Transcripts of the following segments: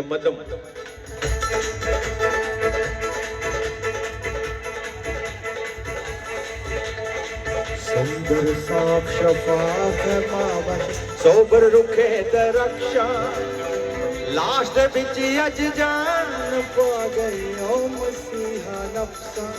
ਮਦਮ ਸੁੰਦਰ ਸਾਫ਼ ਸ਼ਫਾਫ ਹੈ ਮਾਵਨ ਸੋਬਰ ਰੁਖੇ ਤੇ ਰਕਸ਼ਾ ਲਾਸ਼ ਦੇ ਵਿੱਚ ਅੱਜ ਜਾਨ ਪਾ ਗਈ ਓ ਮਸੀਹਾ ਨਫਸਾਂ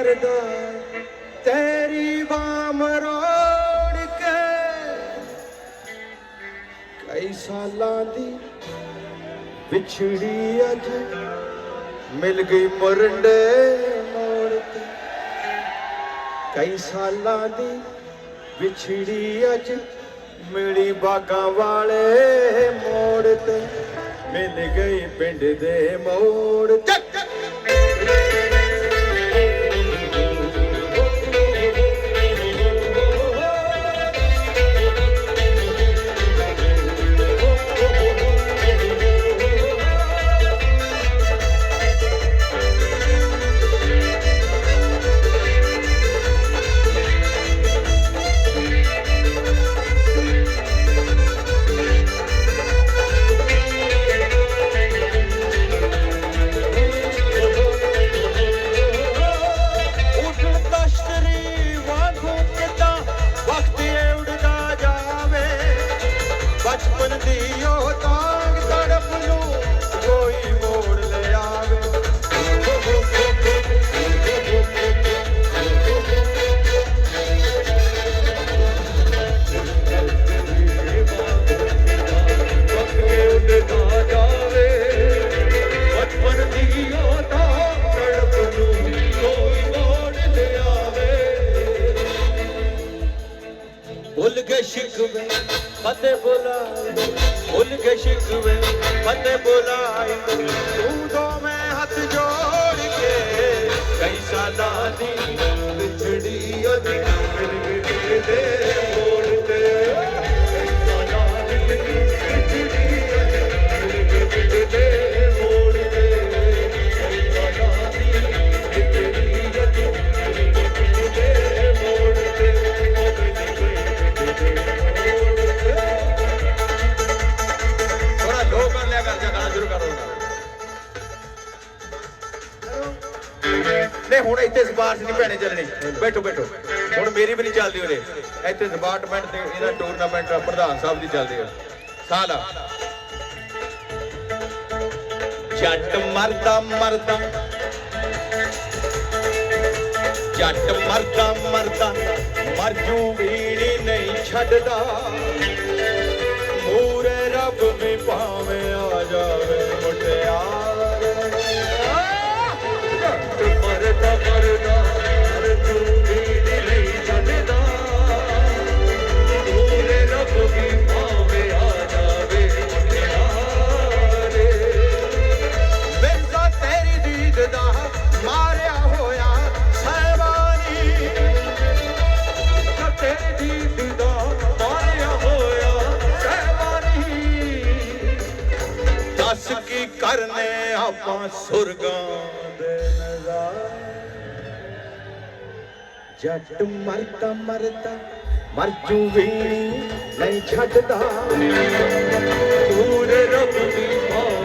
ਕਰਦਾ ਤੇਰੀ ਬਾਮ ਰੋੜ ਕੇ। ਕਈ ਸਾਲਾਂ ਦੀ ਵਿਛੜੀ ਅੱਜ ਮਿਲ ਗਈ ਮੁਰੰਡੇ ਮੋੜ ਤੇ। ਕਈ ਸਾਲਾਂ ਦੀ ਵਿਛੜੀ ਅੱਜ ਮਿਲੀ ਬਾਗਾਂ ਵਾਲੇ ਮੋੜ ਤੇ। ਮਿਲ ਗਈ ਪਿੰਡ ਦੇ ਮੋੜ ਤੇ। ਸ਼ਿਕਵੇ ਫਤਿਹ ਬੁਲਾਏ ਭੁੱਲ ਗਏ ਸ਼ਿਕਵੇ ਫਤਿਹ ਬੁਲਾਏ ਤੂੰ ਦੋਵੇਂ ਹੱਥ ਜੋੜ ਕੇ ਕਈ ਸਾਲਾਂ ਦੀ ਵਿਛੜੀ ਅੱਜ ਮਿਲ ਦੇ ਹੁਣ ਨਹੀਂ ਭੈਣੇ ਚੱਲਣੀ। ਬੈਠੋ ਬੈਠੋ। ਹੁਣ ਮੇਰੀ ਵੀ ਨਹੀਂ ਚੱਲਦੀ ਉਹਦੇ ਇੱਥੇ ਡਿਪਾਰਟਮੈਂਟ ਤੇ ਇਹਦਾ ਟੂਰਨਾਮੈਂਟ ਪ੍ਰਧਾਨ ਸਾਹਿਬ ਦੀ ਚੱਲਦੀ ਹੈ ਸਾਲਾ। ਜੱਟ ਮਰਦਾ ਮਰਦਾ। ਜੱਟ ਮਰਦਾ ਮਰਦਾ। ਮਰ ਜੂ ਵੀੜੀ ਨਹੀਂ ਛੱਡਦਾ। ਮੂਰੇ ਰੱਬ ਵੀ ਭਾਵੇਂ ਆ ਜਾਵੇ ਮੁਟਿਆਰ ਆਪਾਂ ਸੁਰਗਾਂ ਦੇ ਨਜ਼ਾਰੇ ਜੱਟ ਮਰਦਾ ਮਰਦਾ ਮਰ ਜੂ ਵੀ ਨਹੀਂ ਛੱਡਦਾ ਪੂਰੇ ਰੱਬ ਵੀ ਭਾਵੇਂ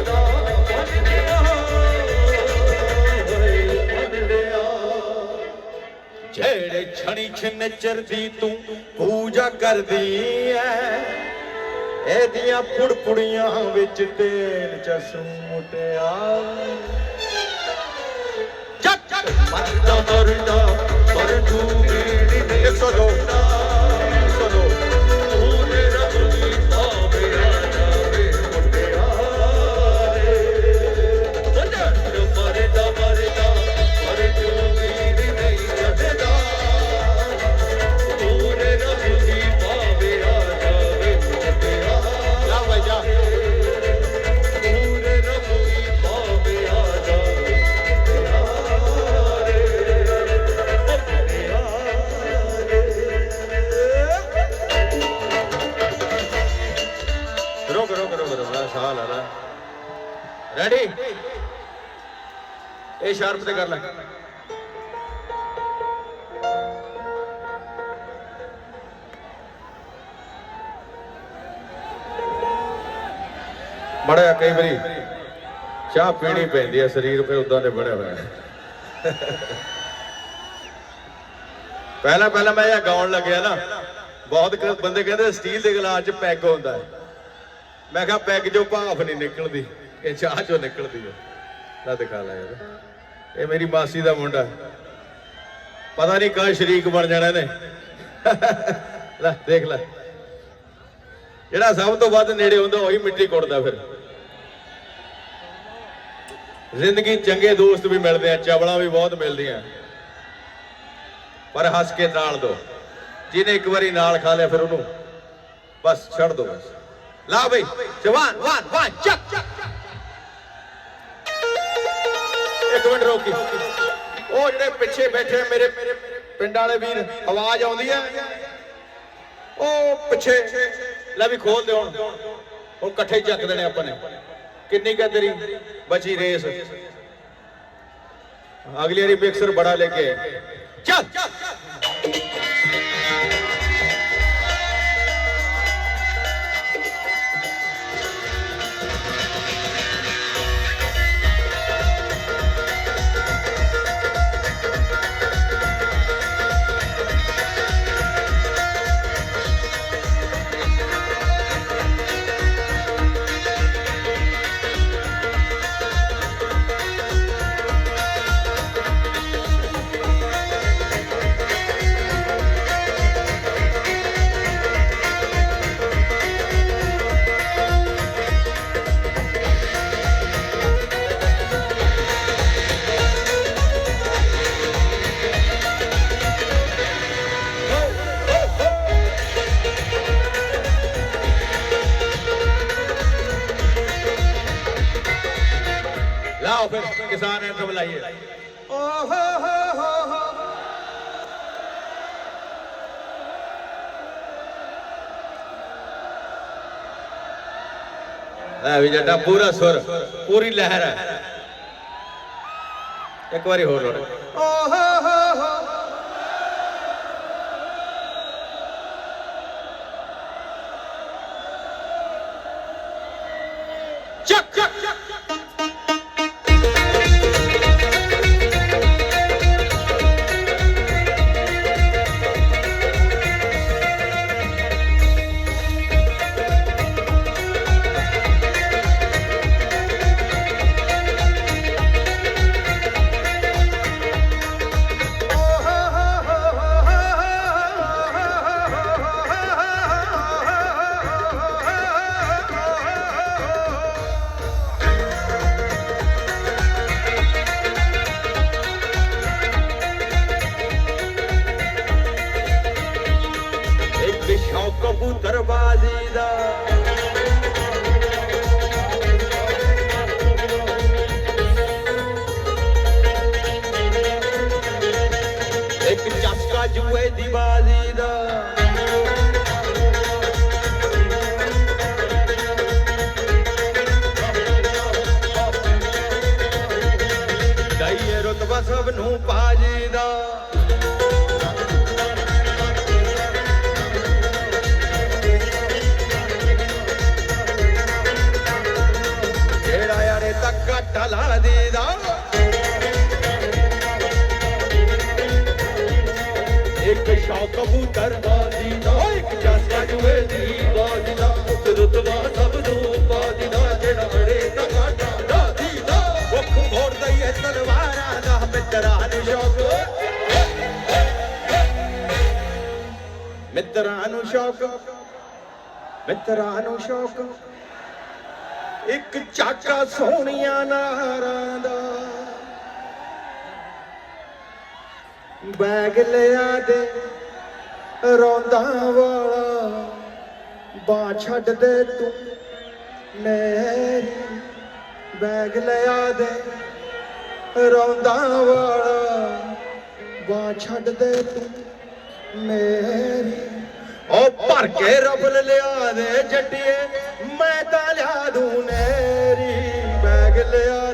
ਦਾ ਵਗਦੇ ਆ ਵਗਦੇ ਆ ਜਿਹੜੇ ਛਣੀ ਛਨਚਰ ਦੀ ਤੂੰ ਪੂਜਾ ਕਰਦੀ ਐ ਇਹਦੀਆਂ ਪੁੜਪੁੜੀਆਂ ਵਿੱਚ ਤੇਲ ਚਸੂਟਿਆ ਮੁਟਿਆ। ਚੱਕ ਮਰਦਾ ਮਰਦਾ ਪਰ ਜੂਗੀ ਨਹੀਂ 102 102 ਮੜਿਆ ਕਈ ਵਾਰੀ ਚਾਹ ਪੀਣੀ ਪੈਂਦੀ ਹੈ ਸਰੀਰ ਤੇ ਉਦਾਂ ਦੇ ਬਣਿਆ ਹੋਇਆ ਪਹਿਲਾਂ ਪਹਿਲਾਂ ਮੈਂ ਇਹ ਗਾਉਣ ਲੱਗਿਆ ਨਾ, ਬਹੁਤ ਬੰਦੇ ਕਹਿੰਦੇ ਸਟੀਲ ਦੇ ਗਲਾਸ 'ਚ ਪੈਗ ਹੁੰਦਾ ਹੈ। ਮੈਂ ਕਿਹਾ ਪੈਗ ਚੋਂ ਭਾਫ ਨਹੀਂ ਨਿਕਲਦੀ, ਇਹ ਚਾਹ ਚੋਂ ਨਿਕਲਦੀ ਹੈ। ਲੈ ਦਿਖਾ ਲੈ ਯਾਰ, ਇਹ ਮੇਰੀ ਮਾਸੀ ਦਾ ਮੁੰਡਾ ਪਤਾ ਨਹੀਂ ਕਦ ਸ਼ਰੀਕ ਬਣ ਜਾਣਾ ਨੇ ਲੈ, ਦੇਖ ਲੈ। ਜਿਹੜਾ ਸਭ ਤੋਂ ਵੱਧ ਨੇੜੇ ਹੁੰਦਾ, ਉਹੀ ਮਿੱਟੀ ਕੁੱਟਦਾ ਫਿਰ। ਜ਼ਿੰਦਗੀ ਚੰਗੇ ਦੋਸਤ ਵੀ ਮਿਲਦੇ ਆ, ਚਵਲਾਂ ਵੀ ਬਹੁਤ ਮਿਲਦੀਆਂ। ਪਰ ਹੱਸ ਕੇ ਨਾਲ ਦੋ। ਜਿਹਨੇ ਇੱਕ ਵਾਰੀ ਨਾਲ ਖਾ ਲਿਆ ਫਿਰ ਉਹਨੂੰ ਬਸ ਛੱਡ ਦੋ ਬਸ। ਲਾ ਬਈ, ਜਵਾਨ, ਵਾਨ ਵਾਨ, ਚੱਕ। ਇੱਕ ਮਿੰਟ ਰੋਕੀ। ਉਹ ਜਿਹੜੇ ਪਿੱਛੇ ਬੈਠੇ ਮੇਰੇ ਪਿੰਡ ਵਾਲੇ ਵੀਰ, ਆਵਾਜ਼ ਆਉਂਦੀ ਹੈ ਉਹ ਪਿੱਛੇ, ਲੈ ਵੀ ਖੋਲ ਦੇ ਹੁਣ। ਹੁਣ ਇਕੱਠੇ ਚੱਕ ਦੇਣੇ ਆਪਾਂ ਨੇ। ਕਿੰਨੀ ਕਾ ਤੇਰੀ? ਬਚੀ ਰੇਸ। ਅਗਲੀ ਵਾਰੀ ਮਿਕਸਰ ਬੜਾ ਲੈ ਕੇ ਚੱਲ। ਲੈ ਵੀ ਜੱਟਾ ਪੂਰਾ ਸੁਰ ਪੂਰੀ ਲਹਿਰ ਹੈ ਇੱਕ ਵਾਰੀ ਹੋਰ ਲੋੜ। ਓ ਸ਼ੌਕ ਕਬੂਤਰ ਬਾਜੀ ਦਾ। ਇੱਕ ਜਾਸਾ ਜੂਏ ਦੀ ਬਾਜੀ ਦਾ। ਰੁਤਬਾ ਸਭ ਨੂੰ ਬਾਜੀ ਦਾ, ਜਿਹੜਾ ਅੜੇ ਤੱਕਾ ਟਾਲਾ ਦੀ ਦਾ। ਮੁੱਖ ਮੋੜ ਦਈਏ ਤਲਵਾਰਾਂ ਦਾ ਮਿੱਤਰਾਂ ਨੂੰ ਸ਼ੌਕ। ਮਿੱਤਰਾਂ ਨੂੰ ਸ਼ੌਕ। ਮਿੱਤਰਾਂ ਨੂੰ ਸ਼ੌਕ। ਇੱਕ ਚਾਚਾ ਸੋਹਣੀਆਂ ਨਾਰਾਂ ਦਾ। ਬੈਗ ਲਿਆ ਦੇ। ਰੋਂਦਾ ਵਾਲਾ, ਬਾਹ ਛੱਡ ਦੇ ਤੂੰ, ਮੇਰੀ ਬੈਗ ਲਿਆ ਦੇ। ਰੋਂਦਾ ਵਾਲਾ, ਬਾਹ ਛੱਡ ਦੇ ਤੂੰ, ਮੇਰੀ। ਉਹ ਭਰ ਕੇ ਰਬਲ ਲਿਆ ਦੇ ਜੱਟੀਏ, ਮੈਂ ਤਾਂ ਲਿਆ ਦੂੰ ਨੇਰੀ ਬੈਗ ਲਿਆ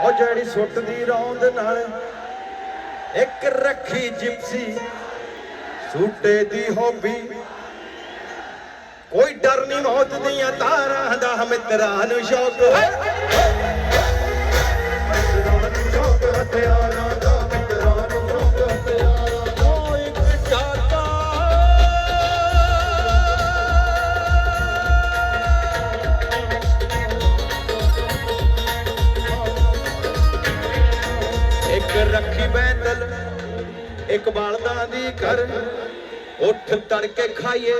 ਉਹ ਜਿਹੜੀ ਸੁੱਟਦੀ ਰੌਂਦ ਨਾਲ ਇੱਕ ਰੱਖੀ ਜਿਪਸੀ ਸੂਟੇ ਦੀ ਹੋਬੀ। ਕੋਈ ਡਰ ਨਹੀਂ ਮੌਤ ਦੀਆਂ ਤਾਰਾਂ ਦਾ ਮਿੱਤਰਾਂ ਨੂੰ ਸ਼ੌਕ। ਮਿੱਤਰਾਂ ਇੱਕ ਬਲਦਾਂ ਦੀ ਕਰ ਉੱਠ ਤੜਕੇ ਖਾਈਏ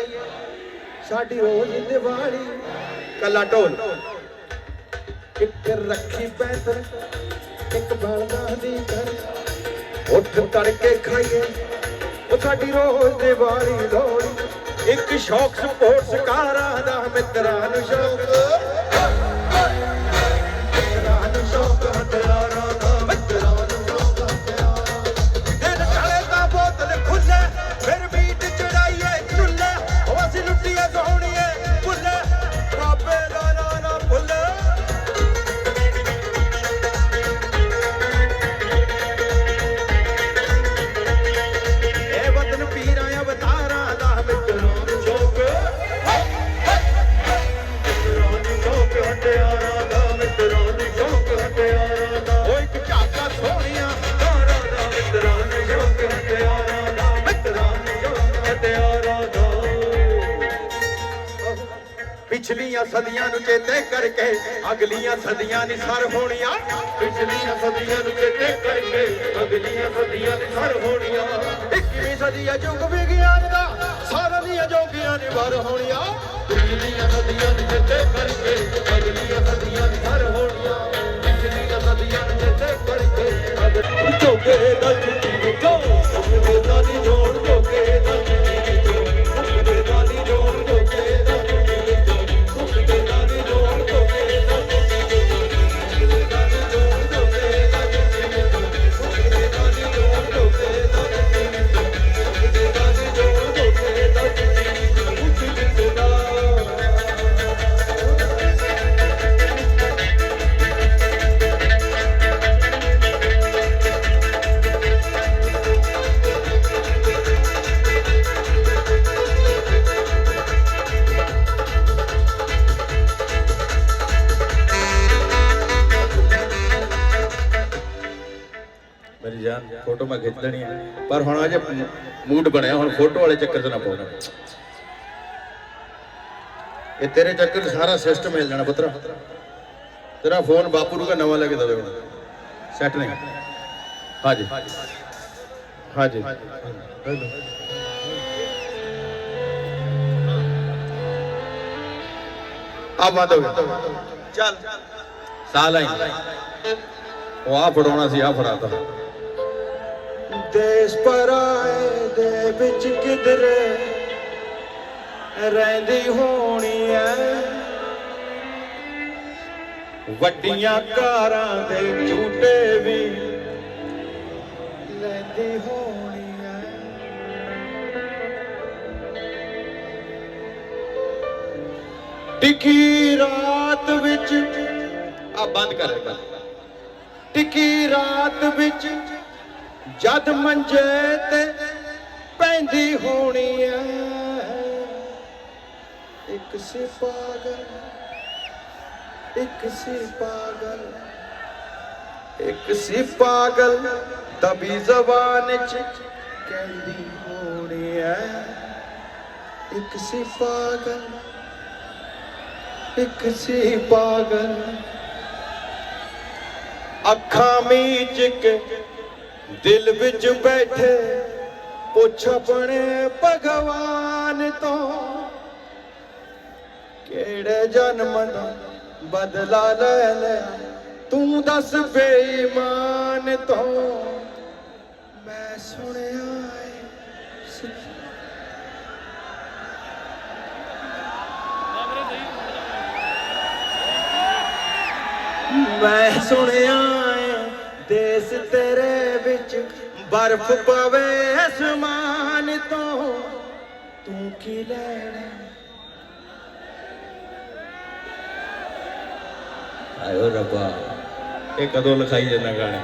ਸਾਡੀ ਰੋਜ਼ ਦੀਵਾਲੀ। ਕੱਲਾ ਢੋਲ। ਇੱਕ ਰੱਖੀ ਪੈਦਰ ਇੱਕ ਬਲਦਾਂ ਦੀ ਕਰ ਉੱਠ ਤੜਕੇ ਖਾਈਏ ਉਹ ਸਾਡੀ ਰੋਜ਼ ਦੀਵਾਲੀ ਲੋੜੀ ਇੱਕ ਸ਼ੌਕ ਸਪੋਰਟਸ ਕਾਰਾਂ ਦਾ ਮਿੱਤਰਾਂ ਨੂੰ ਸ਼ੌਕ। ਪਿਛਲੀਆਂ ਸਦੀਆਂ ਨੂੰ ਚੇਤੇ ਕਰਕੇ, ਅਗਲੀਆਂ ਸਦੀਆਂ ਨਿਸਰ ਹੋਣੀਆਂ। ਪਿਛਲੀਆਂ ਸਦੀਆਂ ਨੂੰ ਚੇਤੇ ਕਰਕੇ, ਅਗਲੀਆਂ ਸਦੀਆਂ ਦੀ ਸਰ ਹੋਣੀਆਂ। 21ਵੀਂ ਸਦੀ ਆ ਯੁੱਗ ਵਿਗਿਆਨ ਦਾ, ਸਾਰਿਆਂ ਦੀਆਂ ਜੋਗੀਆਂ ਨੇ ਵਰ ਹੋਣੀਆਂ। ਪਿਛਲੀਆਂ ਸਦੀਆਂ ਨੂੰ ਚੇਤੇ ਕਰਕੇ, ਅਗਲੀਆਂ ਸਦੀਆਂ ਦੀ ਸਰ ਹੋਣੀਆਂ। ਪਿਛਲੀਆਂ ਸਦੀਆਂ ਨੂੰ ਚੇਤੇ ਕਰਕੇ, ਅਗਲੀਆਂ ਜੋਗੇ ਦਾ ਚਿੱਟੀ ਜੋ ਮੁਕਦੇ ਦਾ ਦੀ ਜੋੜ ਮੈਂ ਖਿੱਚ ਲੈਣੀ ਹੈ ਪਰ ਹੁਣ ਅਜੇ ਮੂਡ ਬਣਿਆ ਹੁਣ ਫੋਟੋ ਵਾਲੇ ਚੱਕਰ 'ਚ ਨਾ ਪਾਉਣਾ। ਇਹ ਤੇਰੇ ਚੱਕਰ ਸਾਰਾ ਸਿਸਟਮ ਹਿਲ ਜਾਣਾ ਪੁੱਤਰਾ। ਤੇਰਾ ਫੋਨ ਬਾਪੂ ਨੂੰ ਕਾ ਨਵਾਂ ਲੈ ਕੇ ਦੇਵੇ ਹੁਣ। ਸੈੱਟ ਨਹੀਂ ਹਾਂਜੀ। ਹਾਂਜੀ। ਆ ਬੰਦ ਹੋ ਗਿਆ। ਚੱਲ। ਸਾਲ ਆਈ ਉਹ ਆ ਫੜਾਉਣਾ ਸੀ ਆ ਫੜਾਤਾ ਦੇਸ਼ ਪਰਾਏ ਦੇ ਵਿੱਚ ਕਿਧਰੇ ਰਹਿੰਦੀ ਹੋਣੀ ਐ। ਵੱਡੀਆਂ ਕਾਰਾਂ ਦੇ ਝੂਟੇ ਵੀ ਲੈਂਦੀ ਹੋਣੀ ਐ। ਟਿੱਕੀ ਰਾਤ ਵਿੱਚ ਆ ਬੰਦ ਕਰ ਦੇ ਟਿਕੀ ਰਾਤ ਵਿੱਚ ਜਦ ਮੰਜੇ ਤੇ ਪੈਂਦੀ ਹੋਣੀ ਐ ਇੱਕ ਸੀ ਪਾਗਲ, ਇੱਕ ਸੀ ਪਾਗਲ, ਇੱਕ ਸੀ ਪਾਗਲ ਦਬੀ ਜ਼ਬਾਨ ਚ ਕਹਿੰਦੀ ਹੋਣੀ ਐ ਇੱਕ ਸੀ ਪਾਗਲ, ਇੱਕ ਸੀ ਪਾਗਲ, ਅੱਖਾਂ ਮੀਚ ਕੇ ਦਿਲ ਵਿੱਚ ਬੈਠੇ ਪੁੱਛ ਆਪਣੇ ਭਗਵਾਨ ਤੋਂ, ਕਿਹੜੇ ਜਨਮ ਦਾ ਬਦਲਾ ਲੈ ਲੈ ਤੂੰ ਦੱਸ ਬੇਈਮਾਨ ਤੋਂ। ਮੈਂ ਸੁਣਿਆ ਏ ਮੈਂ ਸੁਣਿਆ ਦੇਸ ਤੇਰੇ ਵਿੱਚ ਬਰਫ਼ ਪਵੇ ਅਸਮਾਨ ਤੋਂ। ਤੂੰ ਕੀ ਲੈਣਾ? ਆਇਓ ਰੱਬਾ। ਇਹ ਕਦੋਂ ਲਿਖਾਈ ਜਾਂਦਾ ਗਾਣੇ?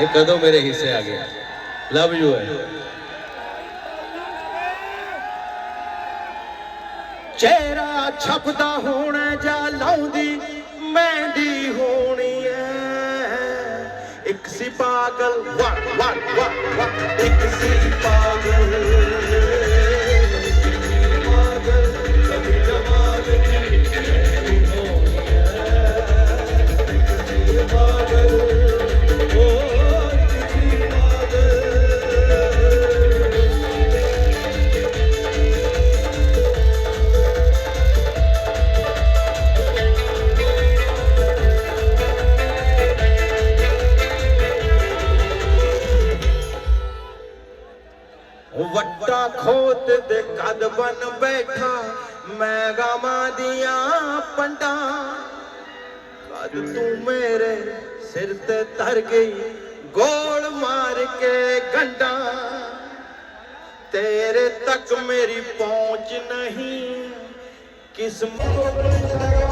ਇਹ ਕਦੋਂ ਮੇਰੇ ਹਿੱਸੇ ਆ ਗਿਆ? ਲਵ ਯੂ ਹੈ। ਚਿਹਰਾ ਛਪਦਾ ਹੋਣਾ ਜਾਂ ਲਾਉਂਦੀ ਮਹਿੰਦੀ ਹੋਣੀ ਇੱਕ ਸੀ ਪਾਗਲ ਵਾ ਵਾ ਵਾ ਵਾ ਇੱਕ ਪੰਡਾਂ। ਕਦ ਤੂੰ ਮੇਰੇ ਸਿਰ ਤੇ ਧਰ ਗਈ, ਗੋਲ ਮਾਰ ਕੇ ਗੰਡਾ। ਤੇਰੇ ਤੱਕ ਮੇਰੀ ਪਹੁੰਚ ਨਹੀਂ, ਕਿਸਮਤ